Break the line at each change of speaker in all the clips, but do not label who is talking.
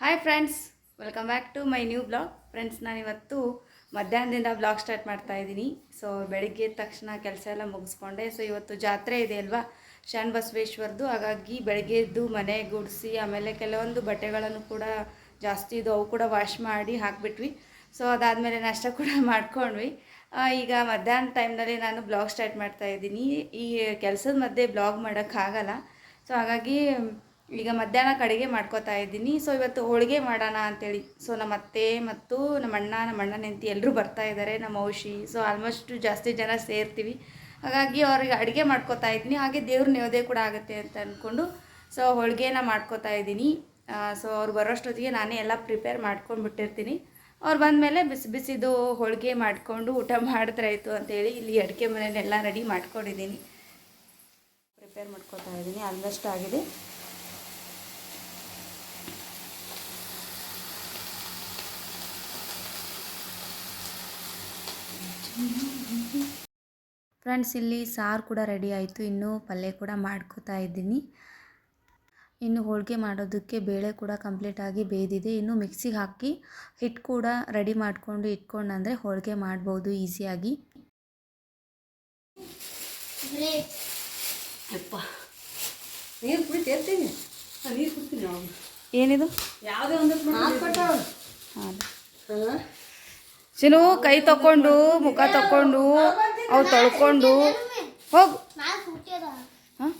Hi friends welcome back to my new blog friends ನಾನು ಇವತ್ತು ಮಧ್ಯಾಹ್ನದಿಂದ ಬ್ಲಾಗ್ ಸ್ಟಾರ್ಟ್ ಮಾಡ್ತಾ ಇದ್ದೀನಿ. ಸೊ ಬೆಳಗ್ಗೆ ತಕ್ಷಣ ಕೆಲಸ ಎಲ್ಲ ಮುಗಿಸ್ಕೊಂಡೆ. ಸೊ ಇವತ್ತು ಜಾತ್ರೆ ಇದೆ ಅಲ್ವಾ? ಶಾನ್ ಬಸವೇಶ್ವರದ್ದು ಹಾಗಾಗಿ ಬೆಳಗ್ಗೆ ಎದ್ದು ಮನೆ ಗುಡಿಸಿ, ಆಮೇಲೆ ಕೆಲವೊಂದು ಬಟ್ಟೆಗಳನ್ನು ಕೂಡ ಜಾಸ್ತಿ ಇದು ಅವು ಕೂಡ ವಾಶ್ ಮಾಡಿ ಹಾಕಿಬಿಟ್ವಿ. ಸೊ ಅದಾದಮೇಲೆ ನಾಷ್ಟ ಕೂಡ ಮಾಡ್ಕೊಂಡ್ವಿ. ಈಗ ಮಧ್ಯಾಹ್ನ ಟೈಮ್ನಲ್ಲಿ ನಾನು ಬ್ಲಾಗ್ ಸ್ಟಾರ್ಟ್ ಮಾಡ್ತಾ ಇದ್ದೀನಿ. ಈ ಕೆಲಸದ ಮಧ್ಯೆ ಬ್ಲಾಗ್ ಮಾಡೋಕ್ಕಾಗಲ್ಲ. ಸೊ ಹಾಗಾಗಿ ಈಗ ಮಧ್ಯಾಹ್ನ ಕಡೆಗೆ ಮಾಡ್ಕೋತಾ ಇದ್ದೀನಿ. ಸೊ ಇವತ್ತು ಹೋಳಿಗೆ ಮಾಡೋಣ ಅಂತೇಳಿ. ಸೊ ನಮ್ಮ ಅತ್ತೆ ಮತ್ತು ನಮ್ಮ ಅಣ್ಣ, ನಮ್ಮ ಅಣ್ಣನ ನೆಂತಿ ಎಲ್ಲರೂ ಬರ್ತಾ ಇದ್ದಾರೆ, ನಮ್ಮ ಔಷಿ. ಸೊ ಆಲ್ಮೋಸ್ಟ್ ಜಾಸ್ತಿ ಜನ ಸೇರ್ತೀವಿ. ಹಾಗಾಗಿ ಅವ್ರಿಗೆ ಅಡುಗೆ ಮಾಡ್ಕೋತಾ ಇದ್ದೀನಿ. ಹಾಗೆ ದೇವ್ರ ನೇವದೇ ಕೂಡ ಆಗುತ್ತೆ ಅಂತ ಅಂದ್ಕೊಂಡು ಸೊ ಹೋಳಿಗೆನ ಮಾಡ್ಕೋತಾ ಇದ್ದೀನಿ. ಸೊ ಅವ್ರು ಬರೋಷ್ಟೊತ್ತಿಗೆ ನಾನೇ ಎಲ್ಲ ಪ್ರಿಪೇರ್ ಮಾಡ್ಕೊಂಡು ಬಿಟ್ಟಿರ್ತೀನಿ. ಅವ್ರು ಬಂದಮೇಲೆ ಬಿಸಿ ಬಿಸಿದು ಹೋಳಿಗೆ ಮಾಡಿಕೊಂಡು ಊಟ ಮಾಡಿದ್ರಾಯ್ತು ಅಂತೇಳಿ ಇಲ್ಲಿ ಅಡುಗೆ ಮನೆಯನ್ನೆಲ್ಲ ರೆಡಿ ಮಾಡ್ಕೊಂಡಿದ್ದೀನಿ. ಪ್ರಿಪೇರ್ ಮಾಡ್ಕೋತಾ ಇದ್ದೀನಿ. ಆಲ್ಮೋಸ್ಟ್ ಆಗಿದೆ. ಫ್ರೆಂಡ್ಸ್ ಇಲ್ಲಿ ಸಾರು ಕೂಡ ರೆಡಿ ಆಯಿತು. ಇನ್ನು ಪಲ್ಯ ಕೂಡ ಮಾಡ್ಕೋತಾ ಇದ್ದೀನಿ. ಇನ್ನು ಹೋಳಿಗೆ ಮಾಡೋದಕ್ಕೆ ಬೇಳೆ ಕೂಡ ಕಂಪ್ಲೀಟಾಗಿ ಬೇದಿದೆ ಇನ್ನು ಮಿಕ್ಸಿಗೆ ಹಾಕಿ ಹಿಟ್ಟು ಕೂಡ ರೆಡಿ ಮಾಡಿಕೊಂಡು ಇಟ್ಕೊಂಡಂದರೆ ಹೋಳಿಗೆ ಮಾಡ್ಬೋದು ಈಸಿಯಾಗಿ ಏನಿದು?
ಯಾವುದೇ ಒಂದು
ಚಿನು ಕೈ ತಕೊಂಡು ಮುಖ ತಕೊಂಡು ಅವು ತೊಳ್ಕೊಂಡು ಹೋಗು. ಹಾಂ?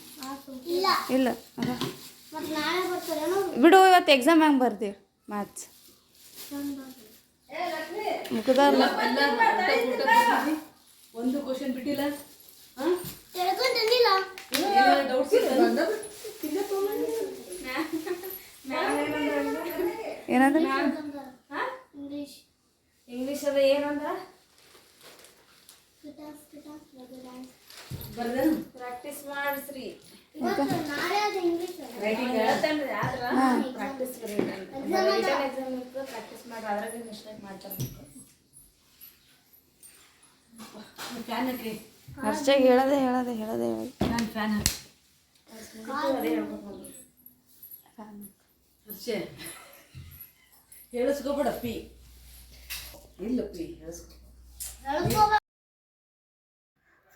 ಇಲ್ಲ. ಬಿಡು ಇವತ್ತು ಎಕ್ಸಾಮ್ ಹೆಂಗೆ ಬರ್ತೀವಿ ಮ್ಯಾಥ್ಸ್ ಮುಖದ
ಎಲ್ಲ ಊಟ ಊಟ ಕೊಡ್ತೀನಿ. ಒಂದು ಕ್ವಶನ್ ಬಿಟ್ಟಿಲ್ಲ ಹಾಂ ಡೌಟ್ಸ್
ಏನಂದ್ರೆ
ಇಂಗ್ಲೀಷ್ ಏನು ಅಂದ್ರೆ?
ಪ್ರಾಕ್ಟೀಸ್ ಮಾಡಿಸ್ರಿ. ಪ್ರಾಕ್ಟೀಸ್ ಎಕ್ಸಾಮ್ ಇರ್ತದೆ ಪ್ರಾಕ್ಟೀಸ್ ಮಾಡ್ರಿ ಅದ್ರಾಗ ಮಿಸ್ಟೇಕ್ ಮಾಡ್ತಾರೆ
ಫ್ಯಾನ್ ಹಾಕಿ
ಅಷ್ಟಾಗಿ ಹೇಳದೆ ಹೇಳದೆ ಹೇಳದೆ ಹೇಳದೆ
ಫ್ಯಾನ್
ಅದೇ ಹೇಳ್ಬೇಕು
ಹೇಳಿಸ್ಕೊ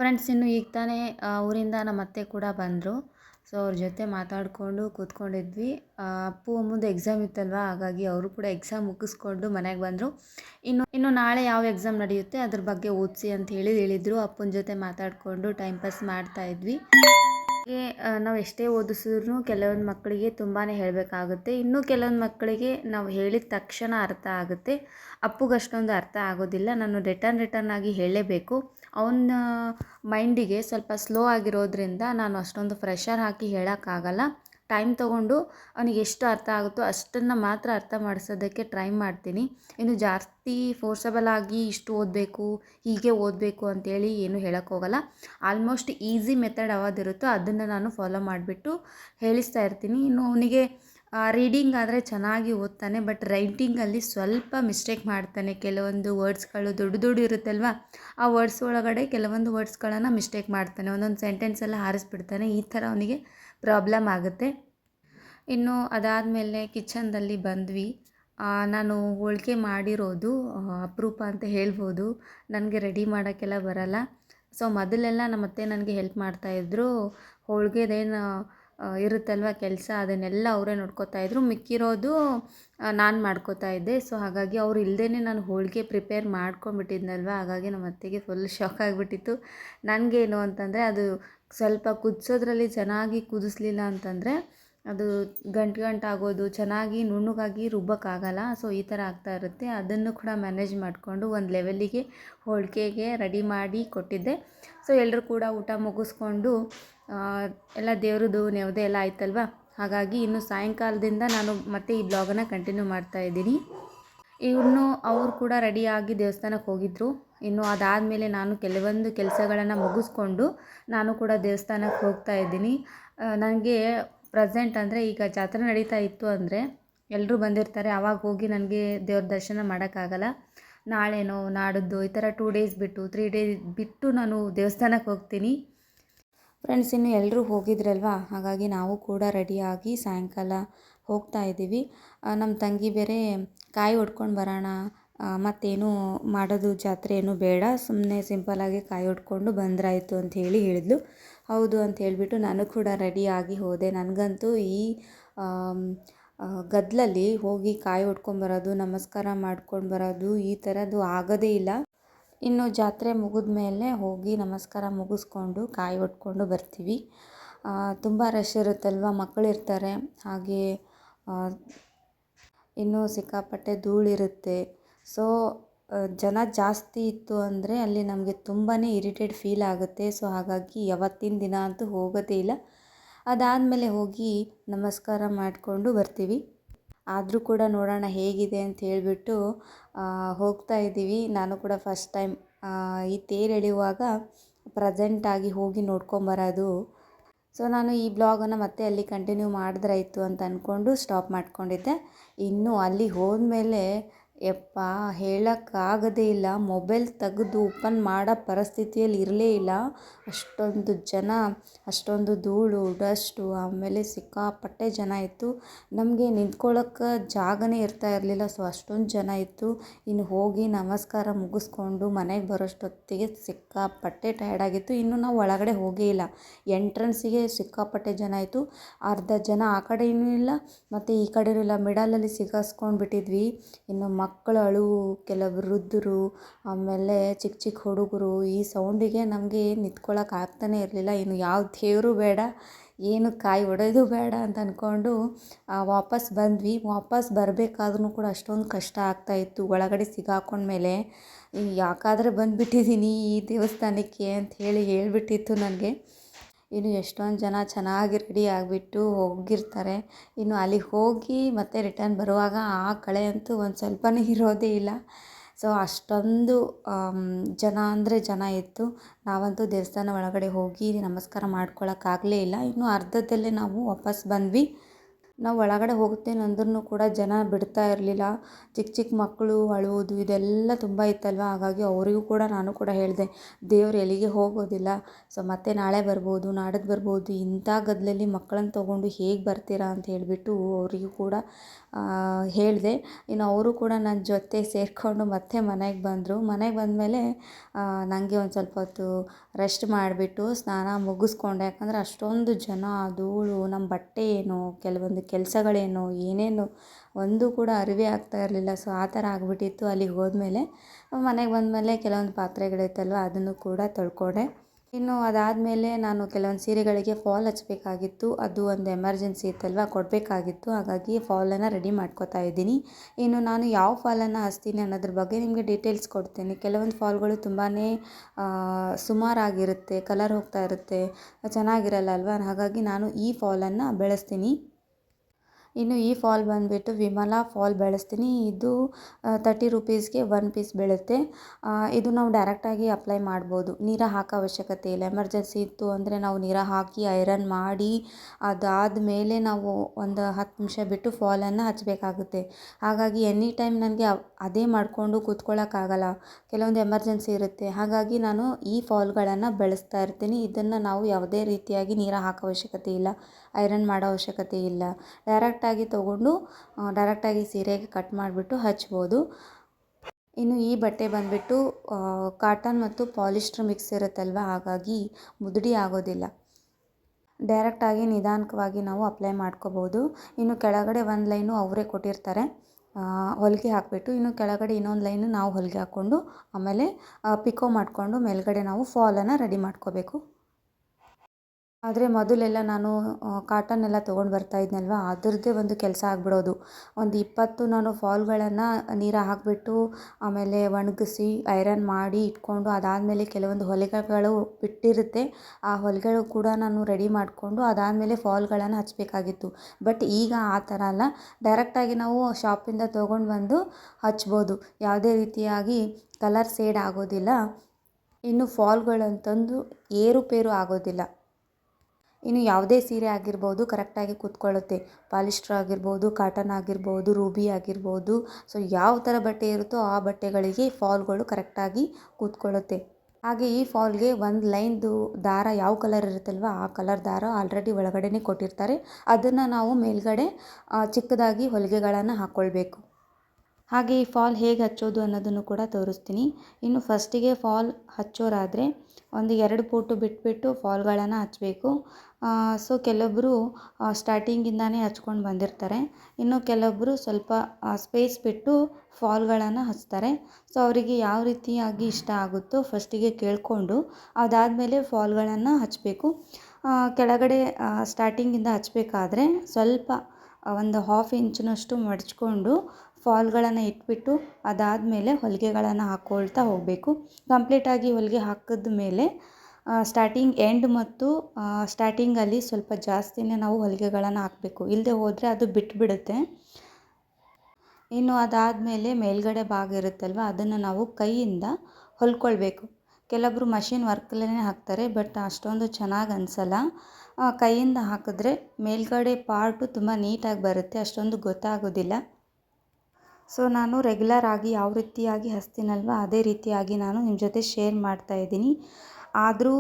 ಫ್ರೆಂಡ್ಸ್ ಇನ್ನು ಈಗ ತಾನೇ ಊರಿಂದ ನಮ್ಮ ಅತ್ತೆ ಕೂಡ ಬಂದರು. ಸೊ ಅವ್ರ ಜೊತೆ ಮಾತಾಡಿಕೊಂಡು ಕೂತ್ಕೊಂಡಿದ್ವಿ. ಅಪ್ಪು ಮುಂದೆ ಎಕ್ಸಾಮ್ ಇತ್ತಲ್ವಾ? ಹಾಗಾಗಿ ಅವರು ಕೂಡ ಎಕ್ಸಾಮ್ ಮುಗಿಸ್ಕೊಂಡು ಮನೆಗೆ ಬಂದರು. ಇನ್ನು ಇನ್ನು ನಾಳೆ ಯಾವ ಎಕ್ಸಾಮ್ ನಡೆಯುತ್ತೆ? ಅದ್ರ ಬಗ್ಗೆ ಓದಿಸಿ ಅಂತ ಹೇಳಿ ಹೇಳಿದರು. ಅಪ್ಪನ ಜೊತೆ ಮಾತಾಡಿಕೊಂಡು ಟೈಮ್ ಪಾಸ್ ಮಾಡ್ತಾ ಇದ್ವಿ. ಹಾಗೆ ನಾವು ಎಷ್ಟೇ ಓದಿಸಿದ್ರು ಕೆಲವೊಂದು ಮಕ್ಕಳಿಗೆ ತುಂಬಾ ಹೇಳಬೇಕಾಗುತ್ತೆ. ಇನ್ನೂ ಕೆಲವೊಂದು ಮಕ್ಕಳಿಗೆ ನಾವು ಹೇಳಿದ ತಕ್ಷಣ ಅರ್ಥ ಆಗುತ್ತೆ. ಅಪ್ಪುಗೆ ಅಷ್ಟೊಂದು ಅರ್ಥ ಆಗೋದಿಲ್ಲ. ನಾನು ರಿಟರ್ನ್ ರಿಟರ್ನ್ ಆಗಿ ಹೇಳಲೇಬೇಕು ಅವನ ಮೈಂಡಿಗೆ ಸ್ವಲ್ಪ ಸ್ಲೋ ಆಗಿರೋದ್ರಿಂದ ನಾನು ಅಷ್ಟೊಂದು ಫ್ರೆಷರ್ ಹಾಕಿ ಹೇಳೋಕ್ಕಾಗಲ್ಲ. ಟೈಮ್ ತೊಗೊಂಡು ಅವನಿಗೆ ಎಷ್ಟು ಅರ್ಥ ಆಗುತ್ತೋ ಅಷ್ಟನ್ನು ಮಾತ್ರ ಅರ್ಥ ಮಾಡಿಸೋದಕ್ಕೆ ಟ್ರೈ ಮಾಡ್ತೀನಿ. ಇನ್ನು ಜಾಸ್ತಿ ಫೋರ್ಸಬಲ್ ಆಗಿ ಇಷ್ಟು ಓದಬೇಕು, ಹೀಗೆ ಓದಬೇಕು ಅಂತೇಳಿ ಏನು ಹೇಳೋಕ್ಕೋಗಲ್ಲ ಆಲ್ಮೋಸ್ಟ್ ಈಸಿ ಮೆಥಡ್ ಅವಾದಿರುತ್ತೋ ಅದನ್ನು ನಾನು ಫಾಲೋ ಮಾಡಿಬಿಟ್ಟು ಹೇಳಿಸ್ತಾ ಇರ್ತೀನಿ. ಇನ್ನು ಅವನಿಗೆ ರೀಡಿಂಗ್ ಆದರೆ ಚೆನ್ನಾಗಿ ಓದ್ತಾನೆ ಬಟ್ ರೈಟಿಂಗಲ್ಲಿ ಸ್ವಲ್ಪ ಮಿಸ್ಟೇಕ್ ಮಾಡ್ತಾನೆ. ಕೆಲವೊಂದು ವರ್ಡ್ಸ್ಗಳು ದೊಡ್ಡ ದೊಡ್ಡ ಇರುತ್ತಲ್ವ, ಆ ವರ್ಡ್ಸ್ ಒಳಗಡೆ ಕೆಲವೊಂದು ವರ್ಡ್ಸ್ಗಳನ್ನು ಮಿಸ್ಟೇಕ್ ಮಾಡ್ತಾನೆ. ಒಂದೊಂದು ಸೆಂಟೆನ್ಸ್ ಎಲ್ಲ ಹಾರಿಸ್ಬಿಡ್ತಾನೆ. ಈ ಥರ ಅವನಿಗೆ ಪ್ರಾಬ್ಲಮ್ ಆಗುತ್ತೆ. ಇನ್ನು ಅದಾದಮೇಲೆ ಕಿಚನ್ದಲ್ಲಿ ಬಂದ್ವಿ. ನಾನು ಹೋಳಿಗೆ ಮಾಡಿರೋದು ಅಪರೂಪ ಅಂತ ಹೇಳ್ಬೋದು. ನನಗೆ ರೆಡಿ ಮಾಡೋಕ್ಕೆಲ್ಲ ಬರಲ್ಲ. ಸೊ, ಮೊದಲೆಲ್ಲ ನಮ್ಮ ಅತ್ತೆ ನನಗೆ ಹೆಲ್ಪ್ ಮಾಡ್ತಾಯಿದ್ರು ಹೋಳಿಗೆದೇನು ಇರುತ್ತಲ್ವ ಕೆಲಸ, ಅದನ್ನೆಲ್ಲ ಅವರೇ ನೋಡ್ಕೋತಾ ಇದ್ದರು ಮಿಕ್ಕಿರೋದು ನಾನು ಮಾಡ್ಕೋತಾ ಇದ್ದೆ. ಸೊ, ಹಾಗಾಗಿ ಅವ್ರು ಇಲ್ಲದೇ ನಾನು ಹೋಳಿಗೆ ಪ್ರಿಪೇರ್ ಮಾಡ್ಕೊಂಬಿಟ್ಟಿದ್ನಲ್ವ ಹಾಗಾಗಿ ನಮ್ಮ ಅತ್ತೆಗೆ ಫುಲ್ ಶಾಕ್ ಆಗಿಬಿಟ್ಟಿತ್ತು. ನನಗೇನು ಅಂತಂದರೆ ಅದು ಸ್ವಲ್ಪ ಕುದಿಸೋದ್ರಲ್ಲಿ ಚೆನ್ನಾಗಿ ಕುದಿಸ್ಲಿಲ್ಲ ಅಂತಂದರೆ ಅದು ಗಂಟು ಗಂಟಾಗೋದು, ಚೆನ್ನಾಗಿ ನುಣ್ಣಗಾಗಿ ರುಬ್ಬಕ್ಕಾಗಲ್ಲ. ಸೊ ಈ ಥರ ಆಗ್ತಾ ಇರುತ್ತೆ. ಅದನ್ನು ಕೂಡ ಮ್ಯಾನೇಜ್ ಮಾಡಿಕೊಂಡು ಒಂದು ಲೆವೆಲ್ಲಿಗೆ ಹೋಳಿಗೆಗೆ ರೆಡಿ ಮಾಡಿ ಕೊಟ್ಟಿದ್ದೆ. ಸೊ ಎಲ್ಲರೂ ಕೂಡ ಊಟ ಮುಗಿಸ್ಕೊಂಡು ಎಲ್ಲ ದೇವ್ರದ್ದು ನೆವದೆ ಎಲ್ಲ ಆಯ್ತಲ್ವ? ಹಾಗಾಗಿ ಇನ್ನು ಸಾಯಂಕಾಲದಿಂದ ನಾನು ಮತ್ತೆ ಈ ಬ್ಲಾಗನ್ನು ಕಂಟಿನ್ಯೂ ಮಾಡ್ತಾ ಇದ್ದೀನಿ. ಇನ್ನು ಅವರು ಕೂಡ ರೆಡಿಯಾಗಿ ದೇವಸ್ಥಾನಕ್ಕೆ ಹೋಗಿದ್ದರು ಇನ್ನು ಅದಾದಮೇಲೆ ನಾನು ಕೆಲವೊಂದು ಕೆಲಸಗಳನ್ನು ಮುಗಿಸ್ಕೊಂಡು ನಾನು ಕೂಡ ದೇವಸ್ಥಾನಕ್ಕೆ ಹೋಗ್ತಾ ಇದ್ದೀನಿ. ನನಗೆ ಪ್ರೆಸೆಂಟ್ ಅಂದರೆ ಈಗ ಜಾತ್ರೆ ನಡೀತಾ ಇತ್ತು ಅಂದರೆ ಎಲ್ಲರೂ ಬಂದಿರ್ತಾರೆ. ಆವಾಗ ಹೋಗಿ ನನಗೆ ದೇವ್ರ ದರ್ಶನ ಮಾಡೋಕ್ಕಾಗಲ್ಲ. ನಾಳೆನೋ ನಾಡಿದ್ದು ಈ ಥರ ಟೂ ಡೇಸ್ ಬಿಟ್ಟು ತ್ರೀ ಡೇಸ್ ಬಿಟ್ಟು ನಾನು ದೇವಸ್ಥಾನಕ್ಕೆ ಹೋಗ್ತೀನಿ. ಫ್ರೆಂಡ್ಸ್ ಇನ್ನು ಎಲ್ಲರೂ ಹೋಗಿದ್ರಲ್ವಾ? ಹಾಗಾಗಿ ನಾವು ಕೂಡ ರೆಡಿಯಾಗಿ ಸಾಯಂಕಾಲ ಹೋಗ್ತಾ ಇದ್ದೀವಿ ನಮ್ಮ ತಂಗಿ ಬೇರೆ ಕಾಯಿ ಹೊಡ್ಕೊಂಡು ಬರೋಣ ಮತ್ತೇನು ಮಾಡೋದು ಜಾತ್ರೆ ಏನು ಬೇಡ ಸುಮ್ಮನೆ ಸಿಂಪಲ್ಲಾಗಿ ಕಾಯಿ ಹೊಡ್ಕೊಂಡು ಬಂದ್ರಾಯಿತು ಅಂತ ಹೇಳಿ ಹೇಳಿದ್ಲು. ಹೌದು ಅಂತ ಹೇಳಿಬಿಟ್ಟು ನಾನು ಕೂಡ ರೆಡಿಯಾಗಿ ಹೋದೆ. ನನಗಂತೂ ಈ ಗದ್ದಲಲ್ಲಿ ಹೋಗಿ ಕಾಯಿ ಹೊಡ್ಕೊಂಬರೋದು ನಮಸ್ಕಾರ ಮಾಡ್ಕೊಂಡು ಬರೋದು ಈ ಥರದ್ದು ಆಗೋದೇ ಇಲ್ಲ. ಇನ್ನು ಜಾತ್ರೆ ಮುಗಿದ ಮೇಲೆ ಹೋಗಿ ನಮಸ್ಕಾರ ಮುಗಿಸ್ಕೊಂಡು ಕಾಯಿ ಹೊಡ್ಕೊಂಡು ಬರ್ತೀವಿ. ತುಂಬ ರಶ್ ಇರುತ್ತಲ್ವ? ಮಕ್ಕಳಿರ್ತಾರೆ ಹಾಗೆ ಇನ್ನೂ ಸಿಕ್ಕಾಪಟ್ಟೆ ಧೂಳಿರುತ್ತೆ. ಸೊ ಜನ ಜಾಸ್ತಿ ಇತ್ತು ಅಂದರೆ ಅಲ್ಲಿ ನಮಗೆ ತುಂಬಾ ಇರಿಟೇಟ್ ಫೀಲ್ ಆಗುತ್ತೆ. ಸೊ ಹಾಗಾಗಿ ಯಾವತ್ತಿನ ದಿನ ಅಂತೂ ಹೋಗೋದೇ ಇಲ್ಲ. ಅದಾದಮೇಲೆ ಹೋಗಿ ನಮಸ್ಕಾರ ಮಾಡಿಕೊಂಡು ಬರ್ತೀವಿ. ಆದರೂ ಕೂಡ ನೋಡೋಣ ಹೇಗಿದೆ ಅಂತ ಹೇಳಿಬಿಟ್ಟು ಹೋಗ್ತಾ ಇದ್ದೀವಿ. ನಾನು ಕೂಡ ಫಸ್ಟ್ ಟೈಮ್ ಈ ತೇರು ಎಳೆಯುವಾಗ ಪ್ರೆಸೆಂಟಾಗಿ ಹೋಗಿ ನೋಡ್ಕೊಂಬರೋದು ಸೊ ನಾನು ಈ ಬ್ಲಾಗನ್ನು ಮತ್ತೆ ಅಲ್ಲಿ ಕಂಟಿನ್ಯೂ ಮಾಡಿದ್ರಾಯ್ತು ಅಂತ ಅಂದ್ಕೊಂಡು ಸ್ಟಾಪ್ ಮಾಡ್ಕೊಂಡಿದ್ದೆ. ಇನ್ನು ಅಲ್ಲಿ ಹೋದ್ಮೇಲೆ ಯಪ್ಪಾ, ಹೇಳೋಕ್ಕಾಗದೇ ಇಲ್ಲ. ಮೊಬೈಲ್ ತೆಗ್ದು ಓಪನ್ ಮಾಡೋ ಪರಿಸ್ಥಿತಿಯಲ್ಲಿ ಇರಲೇ ಇಲ್ಲ. ಅಷ್ಟೊಂದು ಜನ, ಅಷ್ಟೊಂದು ಧೂಳು, ಡಸ್ಟು, ಆಮೇಲೆ ಸಿಕ್ಕಾಪಟ್ಟೆ ಜನ ಇತ್ತು. ನಮಗೆ ನಿಂತ್ಕೊಳ್ಳೋಕ್ಕೆ ಜಾಗನೇ ಇರ್ತಾ ಇರಲಿಲ್ಲ. ಸೊ, ಅಷ್ಟೊಂದು ಜನ ಇತ್ತು. ಇನ್ನು ಹೋಗಿ ನಮಸ್ಕಾರ ಮುಗಿಸ್ಕೊಂಡು ಮನೆಗೆ ಬರೋಷ್ಟೊತ್ತಿಗೆ ಸಿಕ್ಕಾಪಟ್ಟೆ ಟಯರ್ಡ್ ಆಗಿತ್ತು. ಇನ್ನು ನಾವು ಒಳಗಡೆ ಹೋಗೇ ಇಲ್ಲ. ಎಂಟ್ರೆನ್ಸಿಗೆ ಸಿಕ್ಕಾಪಟ್ಟೆ ಜನ ಇತ್ತು. ಅರ್ಧ ಜನ ಆ ಕಡೆಯೂ ಇಲ್ಲ, ಮತ್ತು ಈ ಕಡೆಯೂ ಇಲ್ಲ. ಮಿಡಲಲ್ಲಿ ಸಿಗಾಸ್ಕೊಂಡು ಬಿಟ್ಟಿದ್ವಿ ಇನ್ನು ಮಕ್ಕಳು ಅಳು ಕೆಲವು ವೃದ್ಧರು, ಆಮೇಲೆ ಚಿಕ್ಕ ಚಿಕ್ಕ ಹುಡುಗರು, ಈ ಸೌಂಡಿಗೆ ನಮಗೆ ನಿಂತ್ಕೊಳ್ಳೋಕೆ ಆಗ್ತಾನೆ ಇರಲಿಲ್ಲ. ಇನ್ನು ಯಾವ ದೇವರು ಬೇಡ, ಏನು ಕಾಯಿ ಒಡೆಯೋದು ಬೇಡ ಅಂತ ಅಂದ್ಕೊಂಡು ವಾಪಸ್ ಬಂದ್ವಿ. ವಾಪಸ್ ಬರಬೇಕಾದ್ರೂ ಕೂಡ ಅಷ್ಟೊಂದು ಕಷ್ಟ ಆಗ್ತಾ ಇತ್ತು. ಒಳಗಡೆ ಸಿಗಾಕೊಂಡ್ಮೇಲೆ ಯಾಕಾದರೆ ಬಂದುಬಿಟ್ಟಿದ್ದೀನಿ ಈ ದೇವಸ್ಥಾನಕ್ಕೆ ಅಂತ ಹೇಳಿ ಹೇಳಿಬಿಟ್ಟಿತ್ತು ನನಗೆ ಇನ್ನು ಎಷ್ಟೊಂದು ಜನ ಚೆನ್ನಾಗಿ ರೆಡಿ ಆಗಿಬಿಟ್ಟು ಹೋಗಿರ್ತಾರೆ. ಇನ್ನು ಅಲ್ಲಿಗೆ ಹೋಗಿ ಮತ್ತೆ ರಿಟರ್ನ್ ಬರುವಾಗ ಆ ಕಳೆ ಅಂತೂ ಒಂದು ಸ್ವಲ್ಪನೂ ಇರೋದೇ ಇಲ್ಲ. ಸೊ ಅಷ್ಟೊಂದು ಜನ ಅಂದರೆ ಜನ ಇತ್ತು. ನಾವಂತೂ ದೇವಸ್ಥಾನ ಒಳಗಡೆ ಹೋಗಿ ನಮಸ್ಕಾರ ಮಾಡ್ಕೊಳ್ಳೋಕ್ಕಾಗಲೇ ಇಲ್ಲ. ಇನ್ನು ಅರ್ಧದಲ್ಲೇ ನಾವು ವಾಪಸ್ ಬಂದ್ವಿ. ನಾವು ಒಳಗಡೆ ಹೋಗ್ತೇನೆ ಅಂದ್ರೂ ಕೂಡ ಜನ ಬಿಡ್ತಾ ಇರಲಿಲ್ಲ. ಚಿಕ್ಕ ಚಿಕ್ಕ ಮಕ್ಕಳು ಅಳುವುದು ಇದೆಲ್ಲ ತುಂಬ ಇತ್ತಲ್ವ? ಹಾಗಾಗಿ ಅವರಿಗೂ ಕೂಡ ನಾನು ಕೂಡ ಹೇಳಿದೆ, ದೇವ್ರು ಎಲ್ಲಿಗೆ ಹೋಗೋದಿಲ್ಲ. ಸೊ ಮತ್ತೆ ನಾಳೆ ಬರ್ಬೋದು ನಾಡಿದ್ದು ಬರ್ಬೋದು, ಇಂಥ ಗದ್ದಲಲ್ಲಿ ಮಕ್ಕಳನ್ನು ತೊಗೊಂಡು ಹೇಗೆ ಬರ್ತೀರಾ ಅಂತ ಹೇಳಿಬಿಟ್ಟು ಅವರಿಗೂ ಕೂಡ ಹೇಳಿದೆ. ಇನ್ನು ಅವರು ಕೂಡ ನನ್ನ ಜೊತೆ ಸೇರಿಕೊಂಡು ಮತ್ತೆ ಮನೆಗೆ ಬಂದರು. ಮನೆಗೆ ಬಂದಮೇಲೆ ನನಗೆ ಒಂದು ಸ್ವಲ್ಪ ಹೊತ್ತು ರೆಸ್ಟ್ ಮಾಡಿಬಿಟ್ಟು ಸ್ನಾನ ಮುಗಿಸ್ಕೊಂಡೆ. ಯಾಕಂದರೆ ಅಷ್ಟೊಂದು ಜನ, ಧೂಳು, ನಮ್ಮ ಬಟ್ಟೆ ಏನು, ಕೆಲವೊಂದು ಕೆಲಸಗಳೇನು, ಏನೇನು ಒಂದು ಕೂಡ ಅರಿವೇ ಆಗ್ತಾ ಇರಲಿಲ್ಲ. ಸೊ ಆ ಥರ ಆಗಿಬಿಟ್ಟಿತ್ತು. ಅಲ್ಲಿಗೆ ಹೋದ್ಮೇಲೆ ಮನೆಗೆ ಬಂದಮೇಲೆ ಕೆಲವೊಂದು ಪಾತ್ರೆಗಳಿತ್ತಲ್ವ, ಅದನ್ನು ಕೂಡ ತೊಳ್ಕೊಂಡೆ. ಇನ್ನು ಅದಾದಮೇಲೆ ನಾನು ಕೆಲವೊಂದು ಸೀರೆಗಳಿಗೆ ಫಾಲ್ ಹಚ್ಚಬೇಕಾಗಿತ್ತು ಅದು ಒಂದು ಎಮರ್ಜೆನ್ಸಿ ಇತ್ತಲ್ವ, ಕೊಡಬೇಕಾಗಿತ್ತು. ಹಾಗಾಗಿ ಫಾಲನ್ನು ರೆಡಿ ಮಾಡ್ಕೋತಾ ಇದ್ದೀನಿ. ಇನ್ನು ನಾನು ಯಾವ ಫಾಲನ್ನು ಹಚ್ತೀನಿ ಅನ್ನೋದ್ರ ಬಗ್ಗೆ ನಿಮಗೆ ಡೀಟೇಲ್ಸ್ ಕೊಡ್ತೀನಿ. ಕೆಲವೊಂದು ಫಾಲ್ಗಳು ತುಂಬಾ ಸುಮಾರಾಗಿರುತ್ತೆ ಕಲರ್ ಹೋಗ್ತಾ ಇರುತ್ತೆ, ಚೆನ್ನಾಗಿರಲ್ಲ ಅಲ್ವಾ? ಹಾಗಾಗಿ ನಾನು ಈ ಫಾಲನ್ನು ಬೆಳೆಸ್ತೀನಿ. ಇನ್ನು ಈ ಫಾಲ್ ಬಂದುಬಿಟ್ಟು ವಿಮಲಾ ಫಾಲ್ ಬೆಳೆಸ್ತೀನಿ. ಇದು ತರ್ಟಿ ರುಪೀಸ್ಗೆ ಒನ್ ಪೀಸ್ ಬೀಳುತ್ತೆ. ಇದು ನಾವು ಡೈರೆಕ್ಟಾಗಿ ಅಪ್ಲೈ ಮಾಡ್ಬೋದು. ನೀರ ಹಾಕೋ ಅವಶ್ಯಕತೆ ಇಲ್ಲ. ಎಮರ್ಜೆನ್ಸಿ ಇತ್ತು ಅಂದರೆ ನಾವು ನೀರ ಹಾಕಿ ಐರನ್ ಮಾಡಿ ಅದಾದ ಮೇಲೆ ನಾವು ಒಂದು ಹತ್ತು ನಿಮಿಷ ಬಿಟ್ಟು ಫಾಲನ್ನು ಹಚ್ಚಬೇಕಾಗುತ್ತೆ ಹಾಗಾಗಿ ಎನಿ ಟೈಮ್ ನನಗೆ ಅದೇ ಮಾಡಿಕೊಂಡು ಕೂತ್ಕೊಳ್ಳೋಕ್ಕಾಗಲ್ಲ ಕೆಲವೊಂದು ಎಮರ್ಜೆನ್ಸಿ ಇರುತ್ತೆ. ಹಾಗಾಗಿ ನಾನು ಈ ಫಾಲ್ಗಳನ್ನು ಬೆಳೆಸ್ತಾ ಇರ್ತೀನಿ. ಇದನ್ನು ನಾವು ಯಾವುದೇ ರೀತಿಯಾಗಿ ನೀರ ಹಾಕೋ ಅವಶ್ಯಕತೆ ಇಲ್ಲ. ಐರನ್ ಮಾಡೋ ಅವಶ್ಯಕತೆ ಇಲ್ಲ. ಡೈರೆಕ್ಟಾಗಿ ತೊಗೊಂಡು ಡೈರೆಕ್ಟಾಗಿ ಸೀರೆಗೆ ಕಟ್ ಮಾಡಿಬಿಟ್ಟು ಹಚ್ಬೋದು. ಇನ್ನು ಈ ಬಟ್ಟೆ ಬಂದುಬಿಟ್ಟು ಕಾಟನ್ ಮತ್ತು ಪಾಲಿಸ್ಟ್ರ್ ಮಿಕ್ಸ್ ಇರುತ್ತಲ್ವ? ಹಾಗಾಗಿ ಮುದುಡಿ ಆಗೋದಿಲ್ಲ. ಡೈರೆಕ್ಟಾಗಿ ನಿಧಾನಕವಾಗಿ ನಾವು ಅಪ್ಲೈ ಮಾಡ್ಕೋಬೋದು. ಇನ್ನು ಕೆಳಗಡೆ ಒಂದು ಲೈನು ಅವರೇ ಕೊಟ್ಟಿರ್ತಾರೆ. ಹೊಲಿಗೆ ಹಾಕಿಬಿಟ್ಟು ಇನ್ನು ಕೆಳಗಡೆ ಇನ್ನೊಂದು ಲೈನು ನಾವು ಹೊಲಿಗೆ ಹಾಕ್ಕೊಂಡು, ಆಮೇಲೆ ಪಿಕೋ ಮಾಡಿಕೊಂಡು ಮೇಲ್ಗಡೆ ನಾವು ಫಾಲನ್ನು ರೆಡಿ ಮಾಡ್ಕೋಬೇಕು. ಆದರೆ ಮೊದಲೆಲ್ಲ ನಾನು ಕಾಟನ್ ಎಲ್ಲ ತೊಗೊಂಡು ಬರ್ತಾ ಇದ್ನಲ್ವ? ಅದರದ್ದೇ ಒಂದು ಕೆಲಸ ಆಗ್ಬಿಡೋದು. ಒಂದು ಇಪ್ಪತ್ತು ನಾನು ಫಾಲ್ಗಳನ್ನು ನೀರು ಹಾಕಿಬಿಟ್ಟು, ಆಮೇಲೆ ಒಣಗಿಸಿ, ಐರನ್ ಮಾಡಿ ಇಟ್ಕೊಂಡು, ಅದಾದಮೇಲೆ ಕೆಲವೊಂದು ಹೊಲಿಗೆಗಳು ಬಿಟ್ಟಿರುತ್ತೆ. ಆ ಹೊಲಿಗೆಗಳು ಕೂಡ ನಾನು ರೆಡಿ ಮಾಡಿಕೊಂಡು, ಅದಾದಮೇಲೆ ಫಾಲ್ಗಳನ್ನು ಹಚ್ಚಬೇಕಾಗಿತ್ತು ಬಟ್ ಈಗ ಆ ಥರ ಅಲ್ಲ. ಡೈರೆಕ್ಟಾಗಿ ನಾವು ಶಾಪಿಂದ ತೊಗೊಂಡು ಬಂದು ಹಚ್ಬೋದು. ಯಾವುದೇ ರೀತಿಯಾಗಿ ಕಲರ್ ಸೇಡ್ ಆಗೋದಿಲ್ಲ. ಇನ್ನು ಫಾಲ್ಗಳಂತಂದು ಏರುಪೇರು ಆಗೋದಿಲ್ಲ. ಇನ್ನು ಯಾವುದೇ ಸೀರೆ ಆಗಿರ್ಬೋದು ಕರೆಕ್ಟಾಗಿ ಕೂತ್ಕೊಳ್ಳುತ್ತೆ. ಪಾಲಿಸ್ಟ್ರ್ ಆಗಿರ್ಬೋದು, ಕಾಟನ್ ಆಗಿರ್ಬೋದು, ರೂಬಿ ಆಗಿರ್ಬೋದು. ಸೊ, ಯಾವ ಥರ ಬಟ್ಟೆ ಇರುತ್ತೋ ಆ ಬಟ್ಟೆಗಳಿಗೆ ಫಾಲ್ಗಳು ಕರೆಕ್ಟಾಗಿ ಕೂತ್ಕೊಳ್ಳುತ್ತೆ. ಹಾಗೆ ಈ ಫಾಲ್ಗೆ ಒಂದು ಲೈನ್ದು ದಾರ ಯಾವ ಕಲರ್ ಇರುತ್ತಲ್ವ ಆ ಕಲರ್ ದಾರ ಆಲ್ರೆಡಿ ಒಳಗಡೆನೇ ಕೊಟ್ಟಿರ್ತಾರೆ. ಅದನ್ನು ನಾವು ಮೇಲ್ಗಡೆ ಚಿಕ್ಕದಾಗಿ ಹೊಲಿಗೆಗಳನ್ನು ಹಾಕ್ಕೊಳ್ಬೇಕು. ಹಾಗೆ ಈ ಫಾಲ್ ಹೇಗೆ ಹಚ್ಚೋದು ಅನ್ನೋದನ್ನು ಕೂಡ ತೋರಿಸ್ತೀನಿ. ಇನ್ನು ಫಸ್ಟಿಗೆ ಫಾಲ್ ಹಚ್ಚೋರಾದರೆ ಒಂದು ಎರಡು ಪೋಟು ಬಿಟ್ಬಿಟ್ಟು ಫಾಲ್ಗಳನ್ನು ಹಚ್ಚಬೇಕು ಸೊ ಕೆಲವೊಬ್ಬರು ಸ್ಟಾರ್ಟಿಂಗಿಂದಾನೇ ಹಚ್ಕೊಂಡು ಬಂದಿರ್ತಾರೆ. ಇನ್ನು ಕೆಲವೊಬ್ಬರು ಸ್ವಲ್ಪ ಸ್ಪೇಸ್ ಬಿಟ್ಟು ಫಾಲ್ಗಳನ್ನು ಹಚ್ತಾರೆ. ಸೊ ಅವರಿಗೆ ಯಾವ ರೀತಿಯಾಗಿ ಇಷ್ಟ ಆಗುತ್ತೋ ಫಸ್ಟಿಗೆ ಕೇಳಿಕೊಂಡು ಅದಾದಮೇಲೆ ಫಾಲ್ಗಳನ್ನು ಹಚ್ಚಬೇಕು ಕೆಳಗಡೆ ಸ್ಟಾರ್ಟಿಂಗಿಂದ ಹಚ್ಚಬೇಕಾದ್ರೆ ಸ್ವಲ್ಪ ಒಂದು ಹಾಫ್ ಇಂಚಿನಷ್ಟು ಮಡಚ್ಕೊಂಡು ಫಾಲ್ಗಳನ್ನು ಇಟ್ಬಿಟ್ಟು ಅದಾದಮೇಲೆ ಹೊಲಿಗೆಗಳನ್ನು ಹಾಕ್ಕೊಳ್ತಾ ಹೋಗಬೇಕು. ಕಂಪ್ಲೀಟಾಗಿ ಹೊಲಿಗೆ ಹಾಕಿದ ಮೇಲೆ ಸ್ಟಾರ್ಟಿಂಗ್ ಎಂಡ್ ಮತ್ತು ಸ್ಟಾರ್ಟಿಂಗಲ್ಲಿ ಸ್ವಲ್ಪ ಜಾಸ್ತಿನೇ ನಾವು ಹೊಲಿಗೆಗಳನ್ನು ಹಾಕಬೇಕು. ಇಲ್ಲದೆ ಹೋದರೆ ಅದು ಬಿಟ್ಬಿಡುತ್ತೆ. ಇನ್ನು ಅದಾದಮೇಲೆ ಮೇಲ್ಗಡೆ ಭಾಗ ಇರುತ್ತಲ್ವ, ಅದನ್ನು ನಾವು ಕೈಯಿಂದ ಹೊಲ್ಕೊಳ್ಬೇಕು. ಕೆಲವೊಬ್ಬರು ಮಷಿನ್ ವರ್ಕಲ್ಲೇ ಹಾಕ್ತಾರೆ ಬಟ್ ಅಷ್ಟೊಂದು ಚೆನ್ನಾಗಿ ಅನಿಸಲ್ಲ. ಕೈಯಿಂದ ಹಾಕಿದ್ರೆ ಮೇಲ್ಗಡೆ ಪಾರ್ಟು ತುಂಬ ನೀಟಾಗಿ ಬರುತ್ತೆ, ಅಷ್ಟೊಂದು ಗೊತ್ತಾಗೋದಿಲ್ಲ. ಸೊ ನಾನು ರೆಗ್ಯುಲರ್ ಆಗಿ ಯಾವ ರೀತಿಯಾಗಿ ಹಚ್ತೀನಲ್ವ ಅದೇ ರೀತಿಯಾಗಿ ನಾನು ನಿಮ್ಮ ಜೊತೆ ಶೇರ್ ಮಾಡ್ತಾ ಇದ್ದೀನಿ. ಆದರೂ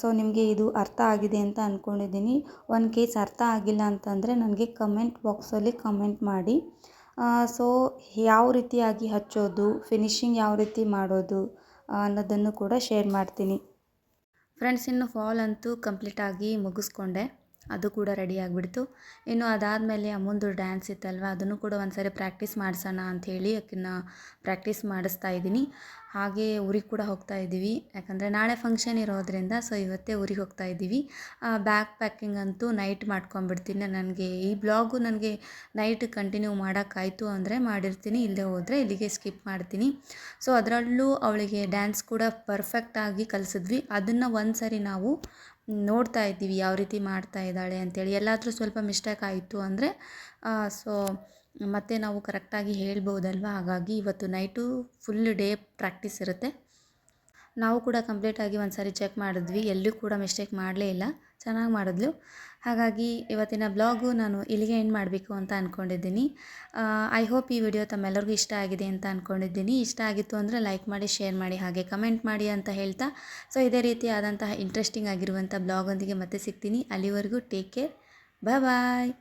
ಸೊ ನಿಮಗೆ ಇದು ಅರ್ಥ ಆಗಿದೆ ಅಂತ ಅಂದ್ಕೊಂಡಿದ್ದೀನಿ ಒನ್ ಕೇಸ್ ಅರ್ಥ ಆಗಿಲ್ಲ ಅಂತಂದರೆ ನನಗೆ ಕಮೆಂಟ್ ಬಾಕ್ಸಲ್ಲಿ ಕಮೆಂಟ್ ಮಾಡಿ. ಸೊ ಯಾವ ರೀತಿಯಾಗಿ ಹಚ್ಚೋದು ಫಿನಿಶಿಂಗ್ ಯಾವ ರೀತಿ ಮಾಡೋದು ಅನ್ನೋದನ್ನು ಕೂಡ ಶೇರ್ ಮಾಡ್ತೀನಿ. ಫ್ರೆಂಡ್ಸ್ ಇನ್ನು ಫಾಲ್ ಅಂತೂ ಕಂಪ್ಲೀಟಾಗಿ ಮುಗಿಸ್ಕೊಂಡೆ. ಅದು ಕೂಡ ರೆಡಿ ಆಗಿಬಿಡ್ತು. ಇನ್ನು ಅದಾದಮೇಲೆ ಅಮ್ಮಂದು ಡ್ಯಾನ್ಸ್ ಇತ್ತಲ್ವ, ಅದನ್ನು ಕೂಡ ಒಂದು ಸಾರಿ ಪ್ರಾಕ್ಟೀಸ್ ಮಾಡಿಸೋಣ ಅಂಥೇಳಿ ಆಕಿನ ಪ್ರಾಕ್ಟೀಸ್ ಮಾಡಿಸ್ತಾ ಇದ್ದೀನಿ. ಹಾಗೆ ಊರಿಗೆ ಕೂಡ ಹೋಗ್ತಾ ಇದ್ದೀವಿ. ಯಾಕಂದರೆ ನಾಳೆ ಫಂಕ್ಷನ್ ಇರೋದ್ರಿಂದ ಸೊ ಇವತ್ತೇ ಊರಿಗೆ ಹೋಗ್ತಾ ಇದ್ದೀವಿ. ಬ್ಯಾಗ್ ಪ್ಯಾಕಿಂಗ್ ಅಂತೂ ನೈಟ್ ಮಾಡ್ಕೊಂಬಿಡ್ತೀನಿ ನನಗೆ ಈ ಬ್ಲಾಗು ನನಗೆ ನೈಟ್ ಕಂಟಿನ್ಯೂ ಮಾಡೋಕ್ಕಾಯ್ತು ಅಂದರೆ ಮಾಡಿರ್ತೀನಿ. ಇಲ್ಲದೆ ಹೋದರೆ ಇಲ್ಲಿಗೆ ಸ್ಕಿಪ್ ಮಾಡ್ತೀನಿ. ಸೊ ಅದರಲ್ಲೂ ಅವಳಿಗೆ ಡ್ಯಾನ್ಸ್ ಕೂಡ ಪರ್ಫೆಕ್ಟಾಗಿ ಕಲಿಸಿದ್ವಿ. ಅದನ್ನು ಒಂದು ಸರಿ ನಾವು ನೋಡ್ತಾ ಇದ್ದೀವಿ ಯಾವ ರೀತಿ ಮಾಡ್ತಾ ಇದ್ದಾಳೆ ಅಂತೇಳಿ. ಎಲ್ಲಾದರೂ ಸ್ವಲ್ಪ ಮಿಸ್ಟೇಕ್ ಆಯಿತು ಅಂದರೆ ಸೊ ಮತ್ತೆ ನಾವು ಕರೆಕ್ಟಾಗಿ ಹೇಳ್ಬೋದಲ್ವ? ಹಾಗಾಗಿ ಇವತ್ತು ನೈಟು ಫುಲ್ ಡೇ ಪ್ರಾಕ್ಟೀಸ್ ಇರುತ್ತೆ. ನಾವು ಕೂಡ ಕಂಪ್ಲೀಟಾಗಿ ಒಂದು ಸಾರಿ ಚೆಕ್ ಮಾಡಿದ್ವಿ. ಎಲ್ಲೂ ಕೂಡ ಮಿಸ್ಟೇಕ್ ಮಾಡಲೇ ಇಲ್ಲ. ಚೆನ್ನಾಗಿ ಮಾಡಿದ್ಲು. ಹಾಗಾಗಿ ಇವತ್ತಿನ ಬ್ಲಾಗು ನಾನು ಇಲ್ಲಿಗೆ ಎಂಡ್ ಮಾಡಬೇಕು ಅಂತ ಅಂದ್ಕೊಂಡಿದ್ದೀನಿ ಐ ಹೋಪ್ ಈ ವಿಡಿಯೋ ತಮ್ಮೆಲ್ಲರಿಗೂ ಇಷ್ಟ ಆಗಿದೆ ಅಂತ ಅಂದ್ಕೊಂಡಿದ್ದೀನಿ ಇಷ್ಟ ಆಗಿತ್ತು ಅಂದರೆ ಲೈಕ್ ಮಾಡಿ ಶೇರ್ ಮಾಡಿ, ಹಾಗೆ ಕಮೆಂಟ್ ಮಾಡಿ ಅಂತ ಹೇಳ್ತಾ. ಸೊ ಇದೇ ರೀತಿಯಾದಂತಹ ಇಂಟ್ರೆಸ್ಟಿಂಗ್ ಆಗಿರುವಂಥ ಬ್ಲಾಗೊಂದಿಗೆ ಮತ್ತೆ ಸಿಗ್ತೀನಿ. ಅಲ್ಲಿವರೆಗೂ ಟೇಕ್ ಕೇರ್ ಬಾಯ್